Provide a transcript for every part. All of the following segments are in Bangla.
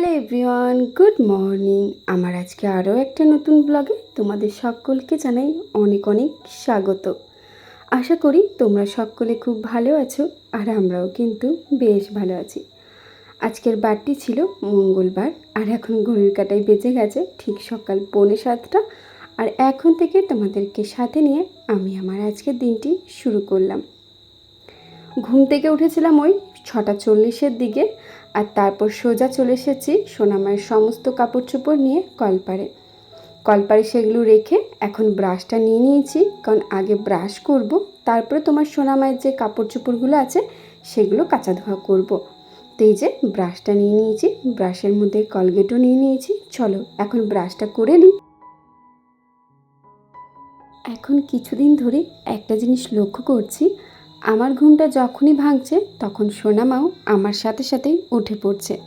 Hello everyone, good morning. আমার আজকে আরও একটা নতুন ব্লগে তোমাদের সকলকে জানাই অনেক অনেক স্বাগত। আশা করি তোমরা সকলে খুব ভালো আছো আর আমরাও কিন্তু বেশ ভালো আছি। আজকের বারটি ছিল মঙ্গলবার আর এখন ঘড়ির কাটায় বেঁচে গেছে ঠিক সকাল পৌনে সাতটা। আর এখন থেকে তোমাদেরকে সাথে নিয়ে আমি আমার আজকের দিনটি শুরু করলাম। ঘুম থেকে উঠেছিলাম ওই ছটা চল্লিশের দিকে আর তারপর সোজা চলে এসেছি সোনামায়ের সমস্ত কাপড় চোপড় নিয়ে কলপারে কলপারে সেগুলো রেখে এখন ব্রাশটা নিয়ে নিয়েছি, কারণ আগে ব্রাশ করব, তারপরে তোমার সোনামায়ের যে কাপড় চোপড়গুলো আছে সেগুলো কাঁচা ধোয়া করব। তো এই যে ব্রাশটা নিয়ে নিয়েছি, ব্রাশের মধ্যে কলগেটও নিয়ে নিয়েছি, চলো এখন ব্রাশটা করে নিই এখন কিছুদিন ধরে একটা জিনিস লক্ষ্য করছি আমার ঘুমটা যখনই ভাঙছে, তখন সোনামাও আমার সাথে সাথেই উঠে পড়ছে।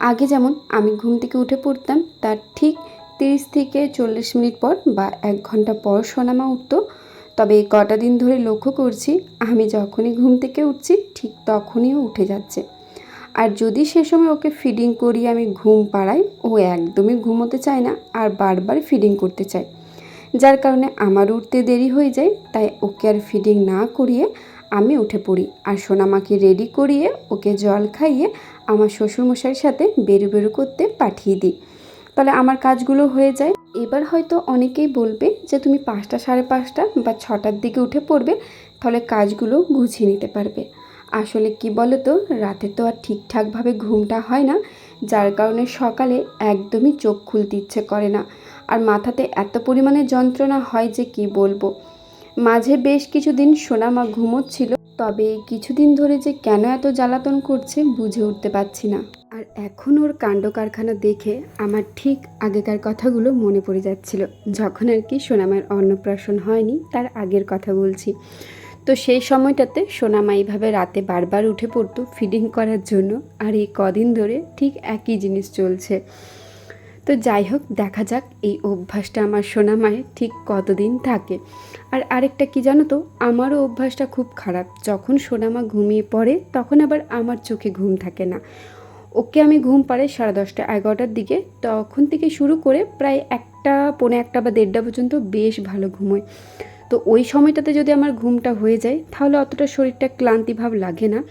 আগে যেমন আমি ঘুম থেকে উঠে পড়তাম, তার ঠিক তিরিশ থেকে চল্লিশ মিনিট পর বা এক ঘণ্টা পর সোনামা উঠতো। তবে কটা দিন ধরে লক্ষ্য করছি, আমি যখনই ঘুম থেকে উঠছি, ঠিক তখনই উঠে যাচ্ছে। আর যদি সে সময় ওকে ফিডিং করিয়ে আমি ঘুম পাড়াই, ও একদমই ঘুমোতে চায় না আর বারবার ফিডিং করতে চায়। যার কারণে আমার উঠতে দেরি হয়ে যায়, তাই ওকে আর ফিডিং না করিয়ে আমি উঠে পড়ি। আর সোনামাকে রেডি করিয়ে ওকে জল খাইয়ে আমার শ্বশুরমশাইয়ের সাথে বেরু বেরু করতে পাঠিয়ে দিই। তাহলে আমার কাজগুলো হয়ে যায়। এবার হয়তো অনেকেই বলবে যে, তুমি পাঁচটা সাড়ে পাঁচটা বা ছটার দিকে উঠে পড়বে, তাহলে কাজগুলো গুছিয়ে নিতে পারবে। আসলে কি বলো তো রাতে তো আর ঠিকঠাকভাবে ঘুমটা হয় না, যার কারণে সকালে একদমই চোখ খুলতে ইচ্ছে করে না। আর মাথাতে এত পরিমাণে যন্ত্রণা হয় যে কি বলব? মাঝে বেশ কিছুদিন সোনামা ঘুমোচ্ছিল, তবে কিছুদিন ধরে যে কেন এত জ্বালাতন করছে বুঝে উঠতে পারছি না। আর এখন ওর কাণ্ড কারখানা দেখে আমার ঠিক আগেকার কথাগুলো মনে পড়ে যাচ্ছিল। যখন আর কি সোনামায়ের অন্নপ্রাশন হয়নি, তার আগের কথা বলছি। তো সেই সময়টাতে সোনামা এইভাবে রাতে বারবার উঠে পড়তো ফিডিং করার জন্য, আর এই কদিন ধরে ঠিক একই জিনিস চলছে। তো যাই হোক, দেখা যাক এই অভ্যাসটা আমার সোনা মায়ের ঠিক কতদিন থাকে। আর আরেকটা কি জানো তো? আমারও অভ্যাসটা খুব খারাপ। যখন সোনামা ঘুমিয়ে পড়ে, তখন আবার আমার চোখে ঘুম থাকে না। ওকে আমি ঘুম পাড়ে সাড়ে দশটা, এগারোটার দিকে। তখন থেকে শুরু করে প্রায় একটা, পৌনে একটা বা দেড়টা পর্যন্ত বেশ ভালো ঘুমোয় তো ওই সময়টাতে যদি আমার ঘুমটা হয়ে যায়, তাহলে অতটা শরীরটা ক্লান্তিভাব লাগে না।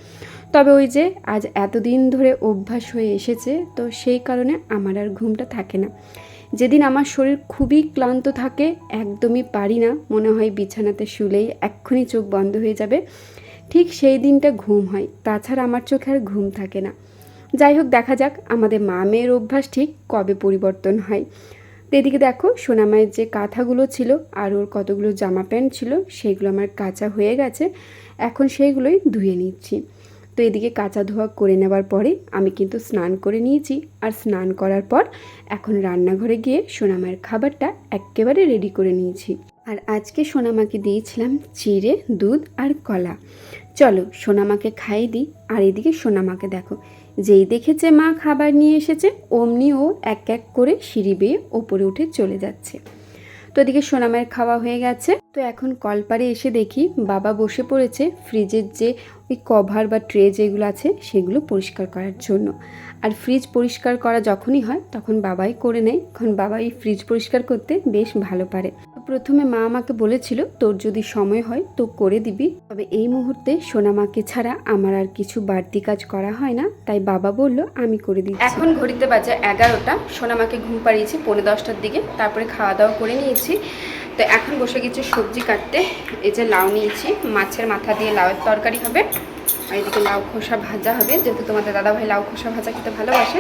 তবে ওই যে আজ এতদিন ধরে অভ্যাস হয়ে এসেছে, তো সেই কারণে আমার আর ঘুমটা থাকে না। যেদিন আমার শরীর খুবই ক্লান্ত থাকে, একদমই পারি না। মনে হয় বিছানাতে শুলেই এক্ষুনি চোখ বন্ধ হয়ে যাবে। ঠিক সেই দিনটা ঘুম হয়, তাছাড়া আমার চোখে আর ঘুম থাকে না। যাই হোক, দেখা যাক, আমাদের মা মেয়ের অভ্যাস ঠিক কবে পরিবর্তন হয়। তো এদিকে দেখো সোনামায়ের যে কাঁথাগুলো ছিল আর ওর কতগুলো জামা প্যান্ট ছিল সেইগুলো আমার কাঁচা হয়ে গেছে। এখন সেইগুলোই ধুয়ে নিচ্ছি। তো এদিকে কাঁচা ধোয়া করে নেওয়ার পরে আমি কিন্তু স্নান করে নিয়েছি। আর স্নান করার পর এখন রান্নাঘরে গিয়ে সোনামায়ের খাবারটা একেবারে রেডি করে নিয়েছি। আর আজকে সোনামাকে দিয়েছিলাম চিড়ে, দুধ আর কলা। চলো সোনামাকে খাইয়ে দিই। আর এদিকে সোনামাকে দেখো, যেই দেখেছে মা খাবার নিয়ে এসেছে, অমনি ও এক এক করে সিঁড়ি বেয়ে ওপরে উঠে চলে যাচ্ছে। তো এদিকে সোনামের খাওয়া হয়ে গেছে। তো এখন কলপারে এসে দেখি বাবা বসে পড়েছে ফ্রিজের যে ওই কভার বা ট্রে যেগুলো আছে সেগুলো পরিষ্কার করার জন্য। আর ফ্রিজ পরিষ্কার করা যখনই হয় তখন বাবাই করে নেয়। কারণ বাবাই ফ্রিজ পরিষ্কার করতে বেশ ভালো পারে। প্রথমে মা আমাকে বলেছিল, তোর যদি সময় হয়, তো করে দিবি। তবে এই মুহূর্তে সোনামাকে ছাড়া আমার আর কিছু বাড়তি কাজ করা হয় না। তাই বাবা বলল, আমি করে দিই এখন ঘড়িতে বাজে এগারোটা। সোনামাকে ঘুম পাড়িয়েছি পৌনে দশটার দিকে। তারপরে খাওয়া দাওয়া করে নিয়েছি। তো এখন বসে গেছি সবজি কাটতে। এই যে লাউ নিয়েছি। মাছের মাথা দিয়ে লাউয়ের তরকারি হবে। আর এদিকে লাউ খোসা ভাজা হবে। যেহেতু তোমাদের দাদাভাই লাউ খোসা ভাজা খেতে ভালোবাসে,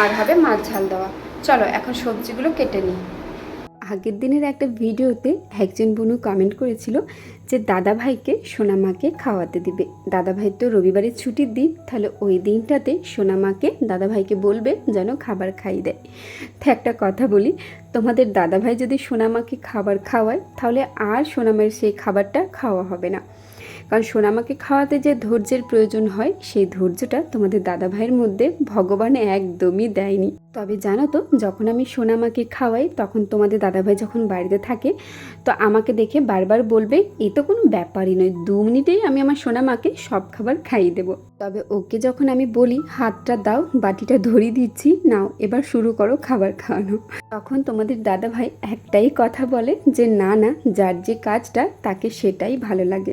আর হবে মাছ ঝাল দেওয়া। চলো, এখন সবজিগুলো কেটে নিই। আগের দিনের একটা ভিডিওতে একজন বোনু কমেন্ট করেছিল যে দাদা ভাইকে সোনামাকে খাওয়াতে দিবে। দাদা ভাই তো রবিবারের ছুটির দিন, তাহলে ওই দিনটাতে সোনামাকে দাদা ভাইকে বলবে যেন খাবার খাই দেয়। তো একটা কথা বলি, তোমাদের দাদা ভাই যদি সোনামাকে খাবার খাওয়ায়, তাহলে আর সোনামের সেই খাবারটা খাওয়া হবে না। কারণ সোনামাকে খাওয়াতে যে ধৈর্যের প্রয়োজন হয়, সেই ধৈর্যটা তোমাদের দাদা ভাইয়ের মধ্যে ভগবান একদমই দেয়নি। তবে জানো তো, যখন আমি সোনামাকে খাওয়াই, তখন তোমাদের দাদাভাই যখন বাড়িতে থাকে, তো আমাকে দেখে বারবার বলবে, এ তো কোনো ব্যাপারই নয়, দু মিনিটেই আমি আমার সোনামাকে সব খাবার খাইয়ে দেবো। তবে ওকে যখন আমি বলি, হাতটা দাও, বাটিটা ধরিয়ে দিচ্ছি, নাও, এবার শুরু করো খাবার খাওয়ানো। তখন তোমাদের দাদাভাই একটাই কথা বলে যে, না না, যার যে কাজটা, তাকে সেটাই ভালো লাগে।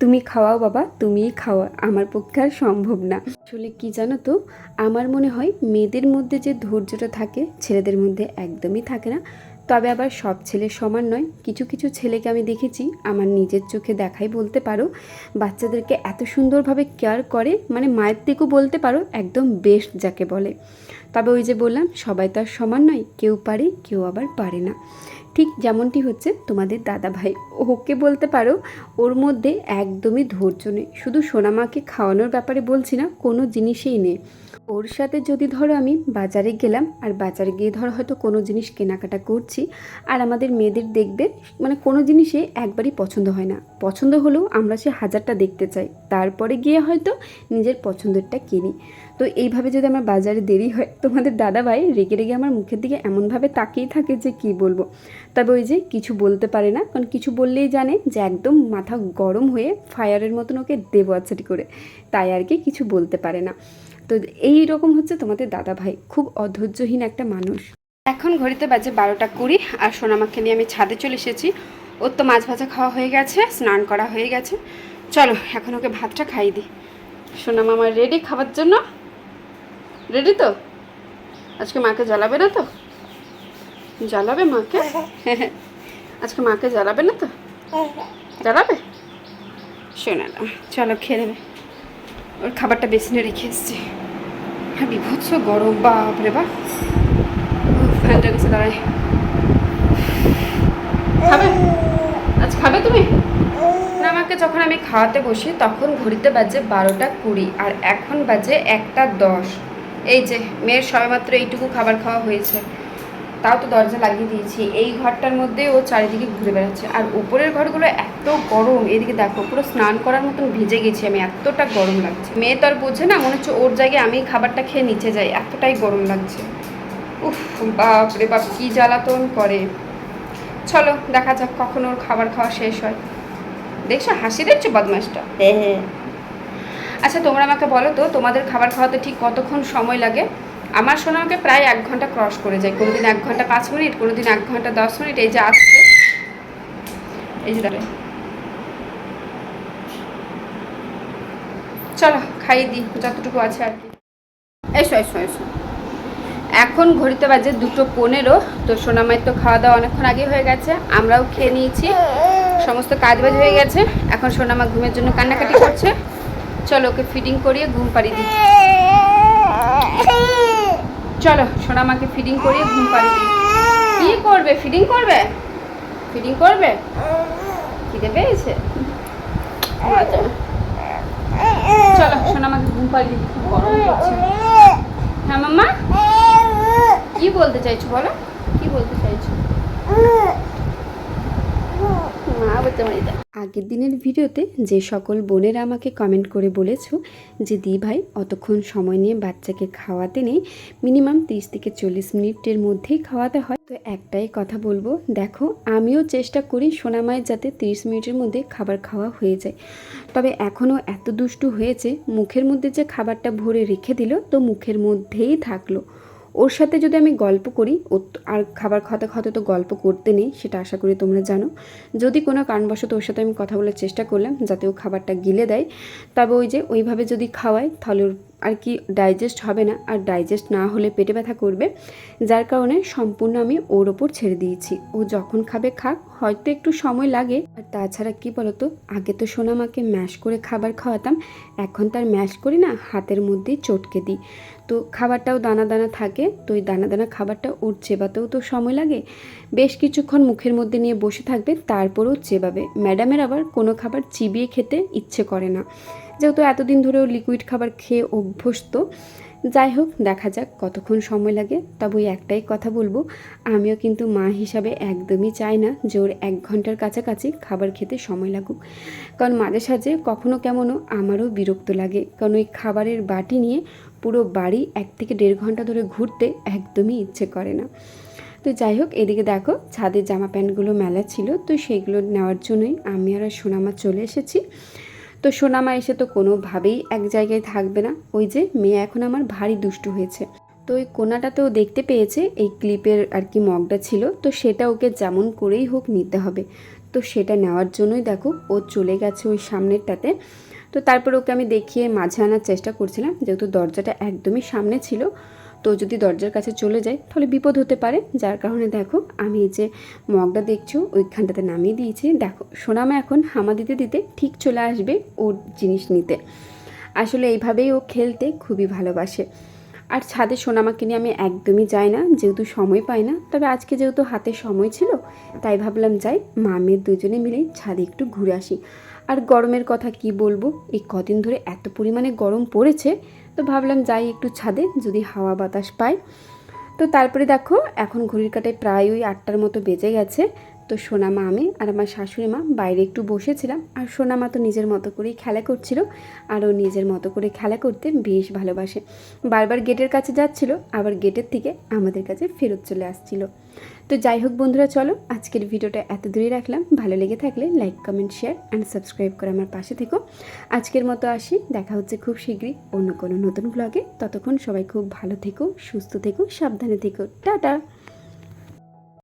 তুমি খাওয়াও বাবা, তুমিই খাওয়া আমার পক্ষে আর সম্ভব না। আসলে কি জানো তো? আমার মনে হয় মেয়েদের মধ্যে যে ধৈর্যটা থাকে, ছেলেদের মধ্যে একদমই থাকে না। তবে আবার সব ছেলে সমান নয়। কিছু কিছু ছেলেকে আমি দেখেছি, আমার নিজের চোখে দেখাই বলতে পারো। বাচ্চাদেরকে এত সুন্দরভাবে কেয়ার করে মানে মায়ের থেকেও বলতে পারো, একদম বেস্ট যাকে বলে। তবে ওই যে বললাম, সবাই তো আর সমান নয়, কেউ পারে, কেউ আবার পারে না। ঠিক যেমনটি হচ্ছে তোমাদের দাদা ভাই ওকে বলতে পারো, ওর মধ্যে একদমই ধৈর্য নেই। শুধু সোনামাকে খাওয়ানোর ব্যাপারে বলছি না, কোনো জিনিসেই নেই। ওর সাথে যদি ধরো আমি বাজারে গেলাম, আর বাজারে গিয়ে ধরো হয়তো কোনো জিনিস কেনাকাটা করছি, আর আমাদের মেয়েদের দেখবে মানে কোনো জিনিসে একবারই পছন্দ হয় না। পছন্দ হলেও আমরা সে হাজারটা দেখতে চাই। তারপরে গিয়ে হয়তো নিজের পছন্দেরটা কিনি। তো এইভাবে যদি আমার বাজারে দেরি হয়, তোমাদের দাদা ভাই রেগে রেগে আমার মুখের দিকে এমনভাবে তাকিয়ে থাকে যে কি বলব। তবে ওই যে কিছু বলতে পারে না, কারণ কিছু বললেই জানে যে একদম মাথা গরম হয়ে ফায়ারের মতন ওকে দেবো আচ্ছাটি করে। তাই আর কি কিছু বলতে পারে না। তো এই রকম হচ্ছে তোমাদের দাদা ভাই খুব অধৈর্যহীন একটা মানুষ। এখন ঘড়িতে বাজে বারোটা কুড়ি আর সোনামাকে নিয়ে আমি ছাদে চলে এসেছি। ওর তো মাছ ভাজা খাওয়া হয়ে গেছে, স্নান করা হয়ে গেছে। চলো, এখন ওকে ভাতটা খাইয়ে দিই। সোনামা আমার রেডি খাবার জন্য? রেডি তো? আজকে মাকে জ্বালাবে না তো? জ্বালাবে মাকে? আজকে মাকে জ্বালাবে না তো? জ্বালাবে? শোনা না, চলো খেয়ে নেবে। ওর খাবারটা বেসিনে রেখে এসছি। হ্যাঁ বিভৎস গরম বাপ। রে উফ, ফ্যানটা কাছে দাঁড়ায় খাবে? আজ খাবে তুমি? না আমাকে যখন আমি খাওয়াতে বসি তখন ঘড়িতে বাজে বারোটা কুড়ি আর এখন বাজে একটা দশ। এই যে মেয়ের সবেমাত্র এইটুকু খাবার খাওয়া হয়েছে। তাও তো দরজা লাগিয়ে দিয়েছি। এই ঘরটার মধ্যে ও চারিদিকে ঘুরে বেড়াচ্ছে। আর উপরের ঘরগুলো এত গরম এদিকে দেখো পুরো স্নান করার মতন ভিজে গেছি আমি এতটা গরম লাগছে। মেয়ে তো আর বোঝে না মনে হচ্ছে ওর জায়গায় আমি খাবারটা খেয়ে নিচে যাই এতটাই গরম লাগছে। উফ বাপ রে বাপ কী জ্বালাতন করে। চলো দেখা যাক কখন ওর খাবার খাওয়া শেষ হয়। দেখছ হাসি দেখছ বদমাসটা হ্যাঁ হ্যাঁ। আচ্ছা তোমরা আমাকে বলো তো তোমাদের খাবার খাওয়াতে ঠিক কতক্ষণ সময় লাগে? আমার শোনা আমাকে প্রায় এক ঘণ্টা ক্রস করে যায়। কোনোদিন এক ঘণ্টা পাঁচ মিনিট, কোনোদিন এক ঘণ্টা দশ মিনিট, এই যে আসছে। এই যে। চলো, খাইয়ে দিই, যতটুকু আছে আর কি। এসো এসো এসো। এখন ঘড়িতে বাজে দুটো পনেরো, তো সোনামায়ের তো খাওয়া দাওয়া অনেকক্ষণ আগে হয়ে গেছে, আমরাও খেয়ে নিয়েছি। সমস্ত কাজ বাজ হয়ে গেছে। এখন সোনামা ঘুমের জন্য কান্নাকাটি করছে। চলো, ওকে ফিডিং করিয়ে ঘুম পাড়িয়ে দিই। চলো, সোনামাকে ফিডিং করিয়ে ঘুম পাড়িয়ে কি করবে? ফিডিং করবে? ফিডিং করবে? খিদে পেয়েছে? আচ্ছা। চলো, সোনামাকে ঘুম পাড়িয়ে গরম করছে হ্যাঁ মাম্মা? কি বলতে চাইছো বলো? কি বলতে চাইছো? মা, বলতে পারি আগের দিনের ভিডিওতে যে সকল বোনেরা আমাকে কমেন্ট করে বলেছ যে, দি ভাই, অতক্ষণ সময় নিয়ে বাচ্চাকে খাওয়াতে নেই। মিনিমাম তিরিশ থেকে চল্লিশ মিনিটের মধ্যেই খাওয়াতে হয়। তো একটাই কথা বলব, দেখো, আমিও চেষ্টা করি সোনামায়ের যাতে তিরিশ মিনিটের মধ্যে খাবার খাওয়া হয়ে যায়। তবে এখনও এত দুষ্টু হয়েছে, মুখের মধ্যে যে খাবারটা ভরে রেখে দিল, তো মুখের মধ্যেই থাকল। ওর সাথে যদি আমি গল্প করি, ও আর খাবার খাওয়াতে খাওয়াতে তো গল্প করতে নেই, সেটা আশা করি তোমরা জানো। যদি কোনো কারণবশত ওর সাথে আমি কথা বলার চেষ্টা করলাম, যাতে ও খাবারটা গিলে দেয়, তবে ওই যে ওইভাবে যদি খাওয়াই তাহলে ওর আর কি ডাইজেস্ট হবে না, আর ডাইজেস্ট না হলে পেটে ব্যথা করবে। যার কারণে সম্পূর্ণ আমি ওর ওপর ছেড়ে দিয়েছি। ও যখন খাবে, খাক, হয়তো একটু সময় লাগে। আর তাছাড়া কি বলতো, আগে তো সোনামাকে ম্যাশ করে খাবার খাওয়াতাম, এখন তার ম্যাশ করি না, হাতের মধ্যেই চটকে দিই। তো খাবারটাও দানা দানা থাকে, তো ওই দানা দানা খাবারটা ওর চেবাতেও তো সময় লাগে। বেশ কিছুক্ষণ মুখের মধ্যে নিয়ে বসে থাকবে, তারপরেও চেবাবে। ম্যাডামের আবার কোনো খাবার চিবিয়ে খেতে ইচ্ছে করে না। যেহেতু এতদিন ধরে ও লিকুইড খাবার খেয়ে অভ্যস্ত, যাই হোক, দেখা যাক কতক্ষণ সময় লাগে। তবে ওই একটাই কথা বলব, আমিও কিন্তু মা হিসাবে একদমই চাই না যে ওর এক ঘণ্টার কাছাকাছি খাবার খেতে সময় লাগুক। কারণ মাঝে সাঝে কখনো কেমনও আমারও বিরক্ত লাগে। কারণ ওই খাবারের বাটি নিয়ে পুরো বাড়ি এক থেকে দেড় ঘণ্টা ধরে ঘুরতে একদমই ইচ্ছে করে না। তো যাই হোক, এদিকে দেখো, ছাদের জামা প্যান্টগুলো মেলা ছিল, তো সেইগুলো নেওয়ার জন্যই আমি আর সোনামা চলে এসেছি। তো সোনামা এসে তো কোনোভাবেই এক জায়গায় থাকবে না। ওই যে মেয়ে এখন আমার ভারী দুষ্টু হয়েছে। তো ওই কোনাটাতেও দেখতে পেয়েছে, এই ক্লিপের আর কি মগটা ছিল। তো সেটা ওকে যেমন করেই হোক নিতে হবে। তো সেটা নেওয়ার জন্যই দেখো, ও চলে গেছে ওই সামনেরটাতে। তো তারপর ওকে আমি দেখিয়ে মাঝে আনার চেষ্টা করছিলাম, যেহেতু দরজাটা একদমই সামনে ছিল। তো যদি দরজার কাছে চলে যায়, তাহলে বিপদ হতে পারে। যার কারণে দেখো, আমি এই যে মগটা দেখছ, ওইখানটাতে নামিয়ে দিয়েছি। দেখো, সোনামা এখন হামা দিতে দিতে ঠিক চলে আসবে ওর জিনিস নিতে। আসলে এইভাবেই ও খেলতে খুবই ভালোবাসে। আর ছাদে সোনামাকে নিয়ে আমি একদমই যাই না, যেহেতু সময় পাই না। তবে আজকে যেহেতু হাতে সময় ছিল, তাই ভাবলাম যাই মামের দুজনে মিলে ছাদে একটু ঘুরে আসি। আর গরমের কথা কি বলব? এই কদিন ধরে এত পরিমাণে গরম পড়েছে, তো ভাবলাম যাই একটু ছাদে, যদি হাওয়া বাতাস পাই। তো তারপরে দেখো, এখন ঘড়ির কাটায় প্রায় ওই আটটার মতো বেজে গেছে তো সোনামা আমি আর আমার শাশুড়ি মা বাইরে একটু বসেছিলাম আর সোনামা তো নিজের মতো করেই খেলা করছিল আর ও নিজের মতো করে খেলা করতে বেশ ভালোবাসে। বারবার গেটের কাছে যাচ্ছিল, আবার গেটের থেকে আমাদের কাছে ফেরত চলে আসছিল। তো যাই হোক বন্ধুরা, চলো আজকের ভিডিওটা এত দূরে রাখলাম। ভালো লেগে থাকলে like comment share and subscribe করে আমার পাশে থেকো। আজকের মতো আসি, দেখা হচ্ছে খুব শীঘ্রই অন্য কোনো নতুন ব্লগে ততক্ষণ সবাই খুব ভালো থেকো, সুস্থ থেকো, সাবধানে থেকো। টাটা!